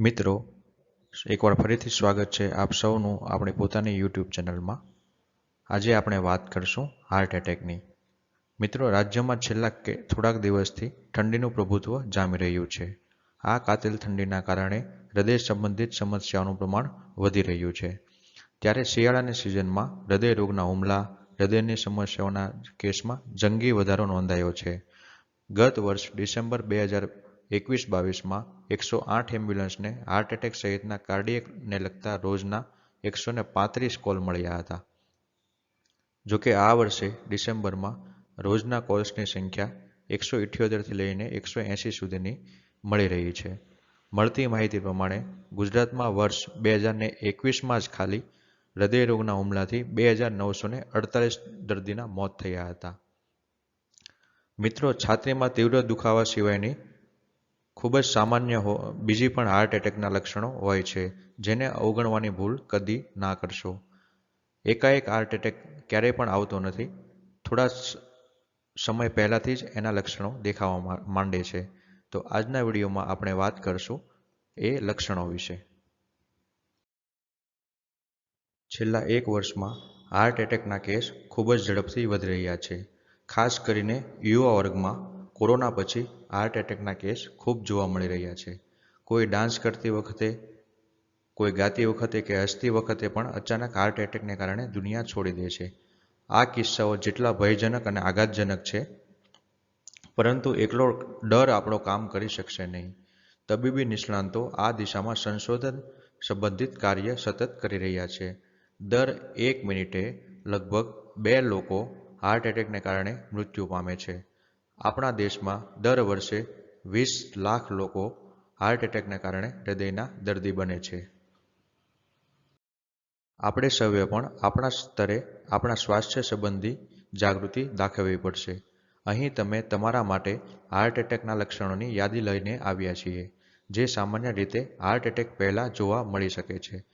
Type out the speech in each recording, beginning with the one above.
મિત્રો, એકવાર ફરીથી સ્વાગત છે આપ સૌનું આપણી પોતાની યુટ્યુબ ચેનલમાં. આજે આપણે વાત કરશું હાર્ટ એટેકની મિત્રો, રાજ્યમાં છેલ્લા કે, થોડાક દિવસથી ઠંડીનું પ્રભુત્વ જામી રહ્યું છે. આ કાતિલ ઠંડીના કારણે હૃદય સંબંધિત સમસ્યાઓનું પ્રમાણ વધી રહ્યું છે. ત્યારે શિયાળાની સિઝનમાં હૃદય રોગના હુમલા, હૃદયની સમસ્યાઓના કેસમાં જંગી વધારો નોંધાયો છે. ગત વર્ષ ડિસેમ્બર બે હજાર એકવીસ બાવીસમાં એકસો આઠ એમ્બ્યુલન્સને હાર્ટ એટેક સહિતના કાર્ડિયકને લગતા રોજના એકસો ને પાંત્રીસ કોલ મળ્યા હતા. જોકે આ વર્ષે ડિસેમ્બરમાં રોજના કોલ્સની સંખ્યા એકસો ઇઠ્યોતેરથી લઈને એકસો એંશી સુધીની મળી રહી છે. મળતી માહિતી પ્રમાણે ગુજરાતમાં વર્ષ બે હજારને એકવીસમાં જ ખાલી હૃદયરોગના હુમલાથી બે હજાર નવસો ને અડતાલીસ દર્દીના મોત થયા હતા. મિત્રો છાતીમાં તીવ્ર દુખાવા સિવાયની ખૂબ જ સામાન્ય બીજી પણ હાર્ટ એટેકના લક્ષણો હોય છે, જેને અવગણવાની ભૂલ કદી ના કરશો. એકાએક હાર્ટ એટેક ક્યારેય પણ આવતો નથી. થોડા સમય પહેલાંથી જ એના લક્ષણો દેખાવા માંડે છે. તો આજના વિડીયોમાં આપણે વાત કરશું એ લક્ષણો વિશે. છેલ્લા એક વર્ષમાં હાર્ટ એટેકના કેસ ખૂબ જ ઝડપથી વધી રહ્યા છે. ખાસ કરીને યુવા વર્ગમાં કોરોના પછી હાર્ટ એટેકના કેસ ખૂબ જોવા મળી રહ્યા છે. કોઈ ડાન્સ કરતી વખતે, કોઈ ગાતી વખતે કે હસતી વખતે પણ અચાનક હાર્ટ એટેકને કારણે દુનિયા છોડી દે છે. આ કિસ્સાઓ જેટલા ભયજનક અને આઘાતજનક છે, પરંતુ એકલો ડર આપણો કામ કરી શકશે નહીં. તબીબી નિષ્ણાંતો આ દિશામાં સંશોધન સંબંધિત કાર્ય સતત કરી રહ્યા છે. દર એક મિનિટે લગભગ બે લોકો હાર્ટ એટેકને કારણે મૃત્યુ પામે છે. આપણા દેશમાં દર વર્ષે વીસ લાખ લોકો હાર્ટ એટેકને કારણે હૃદયના દર્દી બને છે. આપણે સૌએ પણ આપણા સ્તરે આપણા સ્વાસ્થ્ય સંબંધી જાગૃતિ દાખવવી પડશે. અહીં તમે તમારા માટે હાર્ટ એટેકના લક્ષણોની યાદી લઈને આવ્યા છીએ, જે સામાન્ય રીતે હાર્ટ એટેક પહેલાં જોવા મળી શકે છે.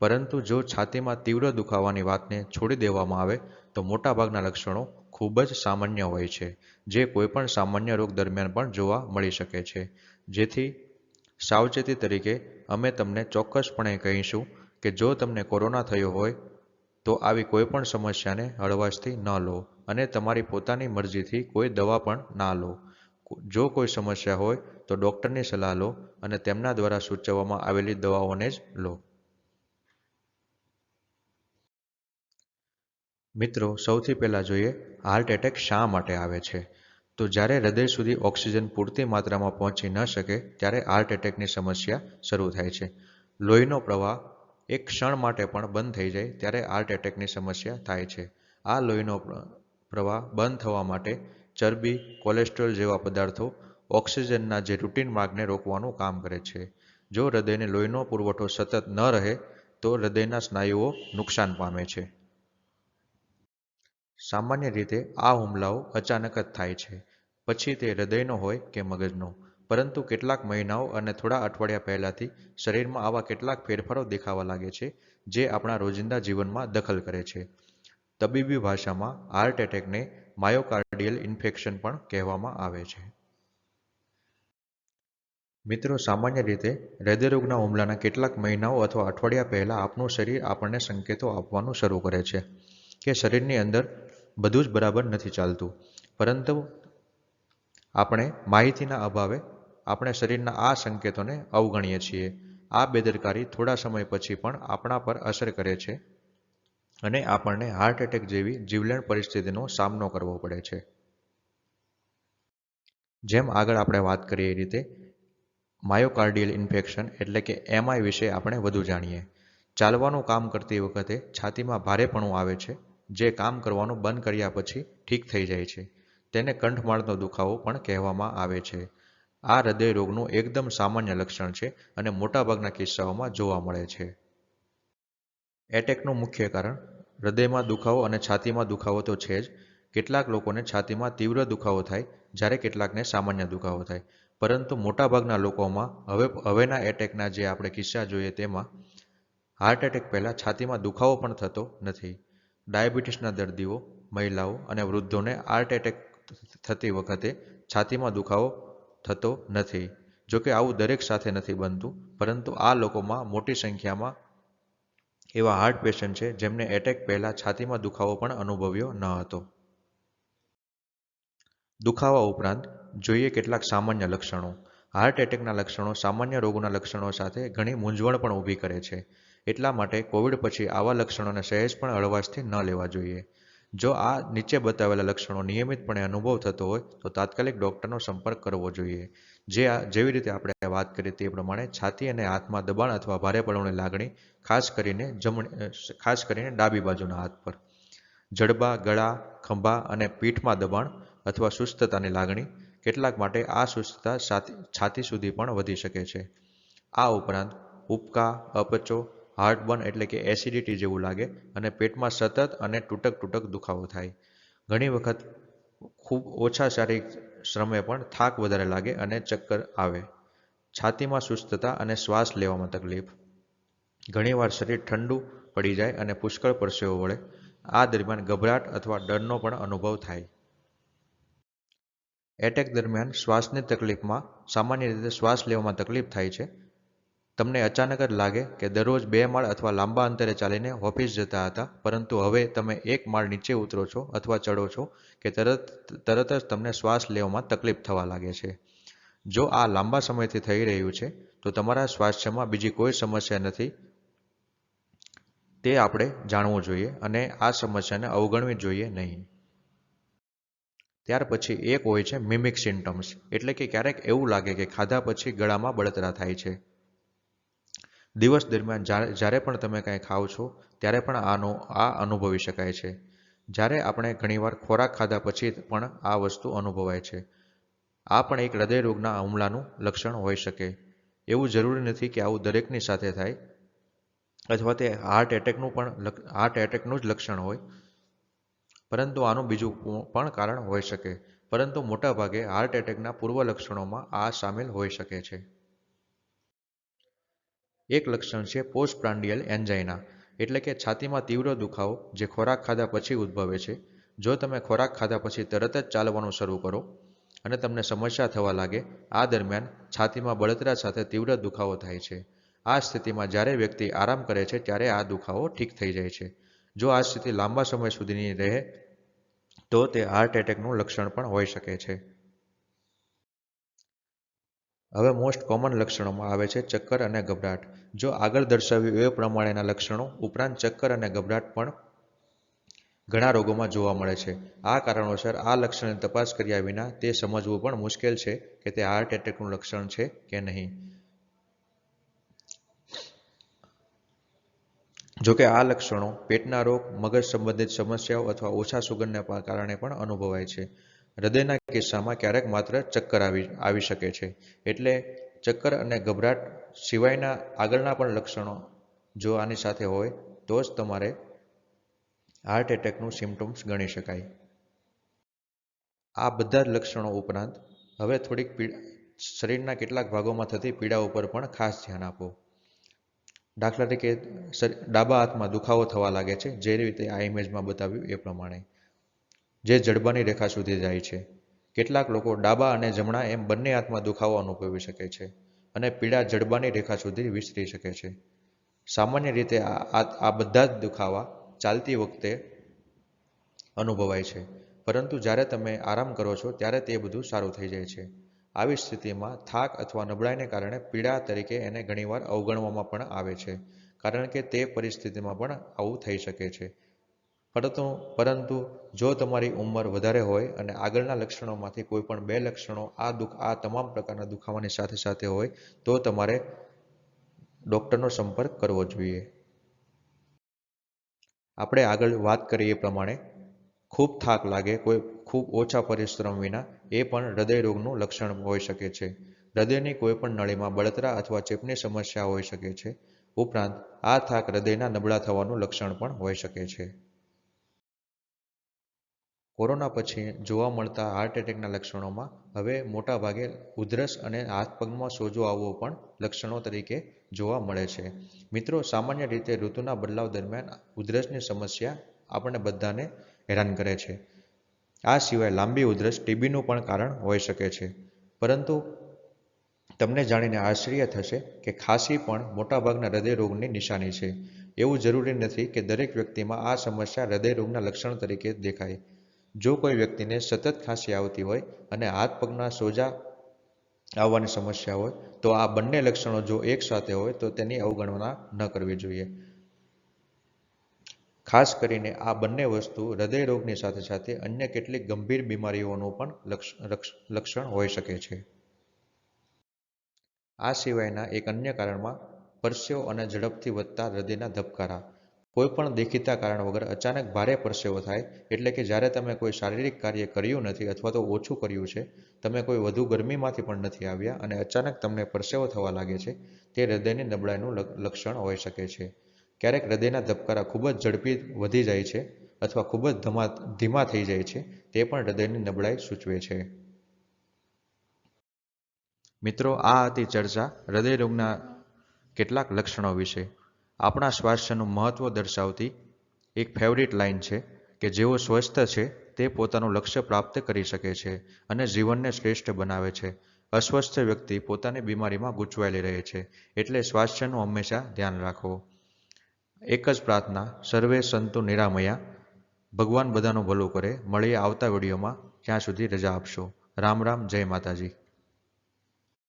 પરંતુ જો છાતીમાં તીવ્ર દુખાવાની વાતને છોડી દેવામાં આવે, તો મોટાભાગના લક્ષણો ખૂબ જ સામાન્ય હોય છે, જે કોઈપણ સામાન્ય રોગ દરમિયાન પણ જોવા મળી શકે છે. જેથી સાવચેતી તરીકે અમે તમને ચોક્કસપણે કહીશું કે જો તમને કોરોના થયો હોય, તો આવી કોઈ પણ સમસ્યાને હળવાશથી ન લો અને તમારી પોતાની મરજીથી કોઈ દવા પણ ના લો. જો કોઈ સમસ્યા હોય, તો ડૉક્ટરની સલાહ લો અને તેમના દ્વારા સૂચવવામાં આવેલી દવાઓને જ લો. મિત્રો, સૌથી પહેલાં જોઈએ હાર્ટ એટેક શા માટે આવે છે? તો જ્યારે હૃદય સુધી ઓક્સિજન પૂરતી માત્રામાં પહોંચી ન શકે, ત્યારે હાર્ટ એટેકની સમસ્યા શરૂ થાય છે. લોહીનો પ્રવાહ એક ક્ષણ માટે પણ બંધ થઈ જાય, ત્યારે હાર્ટ એટેકની સમસ્યા થાય છે. આ લોહીનો પ્રવાહ બંધ થવા માટે ચરબી કોલેસ્ટ્રોલ જેવા પદાર્થો ઓક્સિજનના જે રૂટીન માર્ગને રોકવાનું કામ કરે છે. જો હૃદયને લોહીનો પુરવઠો સતત ન રહે, તો હૃદયના સ્નાયુઓ નુકસાન પામે છે. સામાન્ય રીતે આ હુમલાઓ અચાનક જ થાય છે. પછી તે હૃદયનો હોય કે મગજનો. પરંતુ કેટલાક મહિનાઓ અને થોડા અઠવાડિયા પહેલાંથી શરીરમાં આવા કેટલાક ફેરફારો દેખાવા લાગે છે, જે આપણા રોજિંદા જીવનમાં દખલ કરે છે. તબીબી ભાષામાં હાર્ટ એટેકને માયોકાર્ડિયલ ઇન્ફેક્શન પણ કહેવામાં આવે છે. મિત્રો, સામાન્ય રીતે હૃદયરોગના હુમલાના કેટલાક મહિનાઓ અથવા અઠવાડિયા પહેલાં આપણું શરીર આપણને સંકેતો આપવાનું શરૂ કરે છે કે શરીરની અંદર બધું જ બરાબર નથી ચાલતું. પરંતુ આપણે માહિતીના અભાવે આપણે શરીરના આ સંકેતોને અવગણીએ છીએ. આ બેદરકારી થોડા સમય પછી પણ આપણા પર અસર કરે છે અને આપણને હાર્ટ એટેક જેવી જીવલેણ પરિસ્થિતિનો સામનો કરવો પડે છે. જેમ આગળ આપણે વાત કરીએ એ રીતે માયોકાર્ડિયલ ઇન્ફેક્શન એટલે કે એમઆઈ વિશે આપણે વધુ જાણીએ. ચાલવાનું કામ કરતી વખતે છાતીમાં ભારેપણું આવે છે. જે કામ કરવાનું બંધ કર્યા પછી ઠીક થઈ જાય છે. તેને કંઠમાળનો દુખાવો પણ કહેવામાં આવે છે. આ હૃદય રોગનું એકદમ સામાન્ય લક્ષણ છે અને મોટાભાગના કિસ્સાઓમાં જોવા મળે છે. એટેકનું મુખ્ય કારણ, હૃદયમાં દુખાવો અને છાતીમાં દુખાવો તો છે જ. કેટલાક લોકોને છાતીમાં તીવ્ર દુખાવો થાય, જ્યારે કેટલાકને સામાન્ય દુખાવો થાય. પરંતુ મોટાભાગના લોકોમાં હવે, હવેના એટેકના જે આપણે કિસ્સા જોઈએ તેમાં, હાર્ટ એટેક પહેલાં છાતીમાં દુખાવો પણ થતો નથી. ડાયાબિટીસના દર્દીઓ, મહિલાઓ અને વૃદ્ધોને હાર્ટ એટેક થતી વખતે છાતીમાં દુખાવો થતો નથી જોકે આવું દરેક સાથે નથી બનતું, પરંતુ આ લોકોમાં મોટી સંખ્યામાં એવા હાર્ટ પેશન્ટ છે જેમને એટેક પહેલાં છાતીમાં દુખાવો પણ અનુભવ્યો ન હતો. દુખાવા ઉપરાંત જોઈએ કેટલાક સામાન્ય લક્ષણો. હાર્ટ એટેકના લક્ષણો સામાન્ય રોગોના લક્ષણો સાથે ઘણી મૂંઝવણ પણ ઊભી કરે છે. એટલા માટે કોવિડ પછી આવા લક્ષણોને સહેજ પણ હળવાશથી ન લેવા જોઈએ. જો આ નીચે બતાવેલા લક્ષણો નિયમિતપણે અનુભવ થતો હોય, તો તાત્કાલિક ડૉક્ટરનો સંપર્ક કરવો જોઈએ. જે આ, જેવી રીતે આપણે વાત કરી તે પ્રમાણે છાતી અને હાથમાં દબાણ અથવા ભારે પડવાની લાગણી, ખાસ કરીને જમણી ખાસ કરીને ડાબી બાજુના હાથ પર. જડબા, ગળા, ખંભા અને પીઠમાં દબાણ અથવા સુસ્તતાની લાગણી કેટલાક માટે આ સુસ્તતા છાતી સુધી પણ વધી શકે છે. આ ઉપરાંત, ઉપકા, અપચો હાર્ટબર્ન એટલે કે એસિડિટી જેવું લાગે અને પેટમાં સતત અને તૂટક તૂટક દુખાવો થાય. ઘણી વખત ખૂબ ઓછા શારીરિક શ્રમે પણ થાક વધારે લાગે અને ચક્કર આવે. છાતીમાં સુસ્તતા અને શ્વાસ લેવામાં તકલીફ. ઘણીવાર શરીર ઠંડુ પડી જાય અને પુષ્કળ પરસેવો વળે. આ દરમિયાન ગભરાટ અથવા ડરનો પણ અનુભવ થાય. એટેક દરમિયાન શ્વાસની તકલીફમાં સામાન્ય રીતે શ્વાસ લેવામાં તકલીફ થાય છે. તમને અચાનક જ લાગે કે દરરોજ બે માળ અથવા લાંબા અંતરે ચાલીને ઓફિસ જતા હતા, પરંતુ હવે તમે એક માળ નીચે ઉતરો છો અથવા ચડો છો કે તરત તરત જ તમને શ્વાસ લેવામાં તકલીફ થવા લાગે છે. જો આ લાંબા સમયથી થઈ રહ્યું છે, તો તમારા સ્વાસ્થ્યમાં બીજી કોઈ સમસ્યા નથી. તે આપણે જાણવું જોઈએ અને આ સમસ્યાને અવગણવી જોઈએ નહીં. ત્યાર પછી એક હોય છે મિમિક સિમ્ટમ્સ એટલે કે ક્યારેક એવું લાગે કે ખાધા પછી ગળામાં બળતરા થાય છે. દિવસ દરમિયાન જ્યારે પણ તમે કાંઈ ખાઓ છો, ત્યારે પણ આનો, આ અનુભવી શકાય છે. જ્યારે આપણે ઘણીવાર ખોરાક ખાધા પછી પણ આ વસ્તુ અનુભવાય છે. આ પણ એક હૃદયરોગના હુમલાનું લક્ષણ હોઈ શકે. એવું જરૂરી નથી કે આવું દરેકની સાથે થાય, અથવા તે હાર્ટ એટેકનું પણ હાર્ટ એટેકનું જ લક્ષણ હોય. પરંતુ આનું બીજું પણ કારણ હોઈ શકે. પરંતુ મોટાભાગે હાર્ટ એટેકના પૂર્વ લક્ષણોમાં આ સામેલ હોઈ શકે છે. એક લક્ષણ છે પોસ્ટ પ્રાન્ડિયલ એન્જાઇના એટલે કે છાતીમાં તીવ્ર દુખાવો જે ખોરાક ખાધા પછી ઉદ્ભવે છે. જો તમે ખોરાક ખાધા પછી તરત જ ચાલવાનું શરૂ કરો અને તમને સમસ્યા થવા લાગે, આ દરમિયાન છાતીમાં બળતરા સાથે તીવ્ર દુખાવો થાય છે. આ સ્થિતિમાં જ્યારે વ્યક્તિ આરામ કરે છે, ત્યારે આ દુખાવો ઠીક થઈ જાય છે. જો આ સ્થિતિ લાંબા સમય સુધીની રહે, તો તે હાર્ટ એટેકનું લક્ષણ પણ હોઈ શકે છે. હવે મોસ્ટ કોમન લક્ષણોમાં આવે છે ચક્કર અને ગભરાટ. જો આગળ દર્શાવ્યું એ પ્રમાણેના લક્ષણો ઉપરાંત ચક્કર અને ગભરાટ પણ ઘણા રોગોમાં જોવા મળે છે. આ કારણોસર આ લક્ષણની તપાસ કર્યા વિના તે સમજવું પણ મુશ્કેલ છે કે તે હાર્ટ એટેકનું લક્ષણ છે કે નહીં. જોકે આ લક્ષણો પેટના રોગ, મગજ સંબંધિત સમસ્યાઓ અથવા ઓછા સુગંધને કારણે પણ અનુભવાય છે. હૃદયના કિસ્સામાં ક્યારેક માત્ર ચક્કર આવી આવી શકે છે. એટલે ચક્કર અને ગભરાટ સિવાયના આગળના પણ લક્ષણો જો આની સાથે હોય, તો જ તમારે હાર્ટ એટેકનું સિમ્ટમ્સ ગણી શકાય. આ બધા જ લક્ષણો ઉપરાંત, હવે થોડીક શરીરના કેટલાક ભાગોમાં થતી પીડા ઉપર પણ ખાસ ધ્યાન આપો. દાખલા તરીકે ડાબા હાથમાં દુખાવો થવા લાગે છે, જે રીતે આ ઇમેજમાં બતાવ્યું એ પ્રમાણે. જે જડબાની રેખા સુધી જાય છે. કેટલાક લોકો ડાબા અને જમણા એમ બંને હાથમાં દુખાવો અનુભવી શકે છે અને પીડા જડબાની રેખા સુધી વિસ્તરી શકે છે. સામાન્ય રીતે આ આ બધા જ દુખાવા ચાલતી વખતે અનુભવાય છે. પરંતુ જ્યારે તમે આરામ કરો છો ત્યારે તે બધું સારું થઈ જાય છે. આવી સ્થિતિમાં થાક અથવા નબળાઈને કારણે પીડા તરીકે એને ઘણીવાર અવગણવામાં પણ આવે છે. કારણ કે તે પરિસ્થિતિમાં પણ આવું થઈ શકે છે. પરંતુ પરંતુ જો તમારી ઉંમર વધારે હોય અને આગળના લક્ષણોમાંથી કોઈ પણ બે લક્ષણો આ દુઃખ, આ તમામ પ્રકારના દુખાવાની સાથે સાથે હોય, તો તમારે ડૉક્ટરનો સંપર્ક કરવો જોઈએ. આપણે આગળ વાત કરીએ પ્રમાણે, ખૂબ થાક લાગે, કોઈ ખૂબ ઓછા પરિશ્રમ વિના, એ પણ હૃદય રોગનું લક્ષણ હોઈ શકે છે. હૃદયની કોઈ પણ નળીમાં બળતરા અથવા ચેપની સમસ્યા હોઈ શકે છે. ઉપરાંત, આ થાક હૃદયના નબળા થવાનું લક્ષણ પણ હોઈ શકે છે. કોરોના પછી જોવા મળતા હાર્ટ એટેકના લક્ષણોમાં હવે મોટાભાગે ઉધરસ અને હાથ પગમાં સોજો આવવો પણ લક્ષણો તરીકે જોવા મળે છે. મિત્રો, સામાન્ય રીતે ઋતુના બદલાવ દરમિયાન ઉધરસની સમસ્યા આપણને બધાને હેરાન કરે છે. આ સિવાય લાંબી ઉધરસ ટીબીનું પણ કારણ હોઈ શકે છે. પરંતુ તમને જાણીને આશ્ચર્ય થશે કે ખાંસી પણ મોટાભાગના હૃદયરોગની નિશાની છે. એવું જરૂરી નથી કે દરેક વ્યક્તિમાં આ સમસ્યા હૃદયરોગના લક્ષણ તરીકે દેખાય. જો કોઈ વ્યક્તિને સતત ખાંસી આવતી હોય અને હાથ પગના સોજા આવવાની સમસ્યા હોય, તો આ બંને લક્ષણો જો એકસાથે હોય, તો તેની અવગણના ન કરવી જોઈએ. ખાસ કરીને આ બંને વસ્તુ હૃદય રોગની સાથે સાથે અન્ય કેટલીક ગંભીર બીમારીઓનું પણ લક્ષણ હોઈ શકે છે. આ સિવાયના એક અન્ય કારણમાં પરસેવો અને ઝડપથી વધતા હૃદયના ધબકારા. કોઈ પણ દેખીતા કારણ વગર અચાનક ભારે પરસેવો થાય, એટલે કે જ્યારે તમે કોઈ શારીરિક કાર્ય કર્યું નથી અથવા તો ઓછું કર્યું છે, તમે કોઈ વધુ ગરમીમાંથી પણ નથી આવ્યા અને અચાનક તમને પરસેવો થવા લાગે છે, તે હૃદયની નબળાઈનું લક્ષણ હોઈ શકે છે. ક્યારેક હૃદયના ધબકારા ખૂબ જ ઝડપી વધી જાય છે અથવા ખૂબ જ ધમા, ધીમા થઈ જાય છે, તે પણ હૃદયની નબળાઈ સૂચવે છે. મિત્રો, આ હતી ચર્ચા હૃદય રોગના કેટલાક લક્ષણો વિશે. આપણા સ્વાસ્થ્યનું મહત્ત્વ દર્શાવતી એક ફેવરિટ લાઇન છે કે જેઓ સ્વસ્થ છે તે પોતાનું લક્ષ્ય પ્રાપ્ત કરી શકે છે અને જીવનને શ્રેષ્ઠ બનાવે છે. અસ્વસ્થ વ્યક્તિ પોતાની બીમારીમાં ગૂંચવાયેલી રહે છે એટલે સ્વાસ્થ્યનું હંમેશા ધ્યાન રાખો. એક જ પ્રાર્થના, સર્વે સંતુ નિરામયા. ભગવાન બધાનું ભલું કરે, મળીએ આવતા વિડીયોમાં, ત્યાં સુધી રજા આપશો. રામ રામ, જય માતાજી.